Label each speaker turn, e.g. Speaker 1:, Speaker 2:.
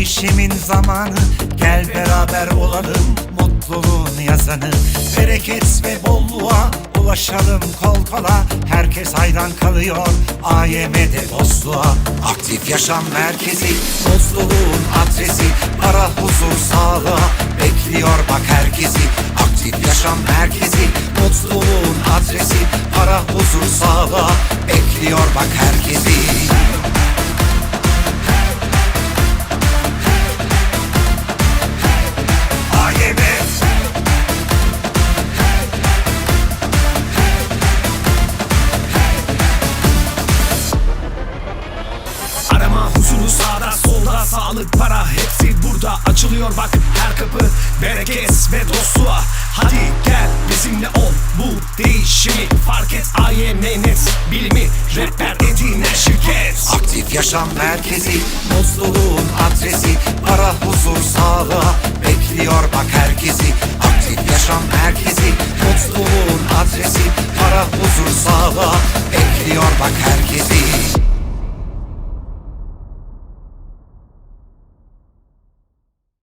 Speaker 1: Değişimin zamanı. Gel beraber olalım Mutluluğun yazanı. Bereket ve bolluğa Ulaşalım kol kola. Herkes hayran kalıyor AYM'de dostluğa. Aktif yaşam merkezi Mutluluğun adresi. Para huzur sağlığa Bekliyor bak herkesi. Aktif yaşam merkezi Mutluluğun adresi. Para huzur sağlığa Bekliyor bak herkesi
Speaker 2: sağlık para hepsi burada açılıyor. Bak her kapı bereket ve dostluğa. Hadi gel bizimle ol bu değişimi. Fark et IMNet bilimi rehber edinen şirket.
Speaker 1: Aktif yaşam merkezi Mutluluğun adresi. Para huzur sağlığa Bekliyor bak herkesi. Aktif yaşam merkezi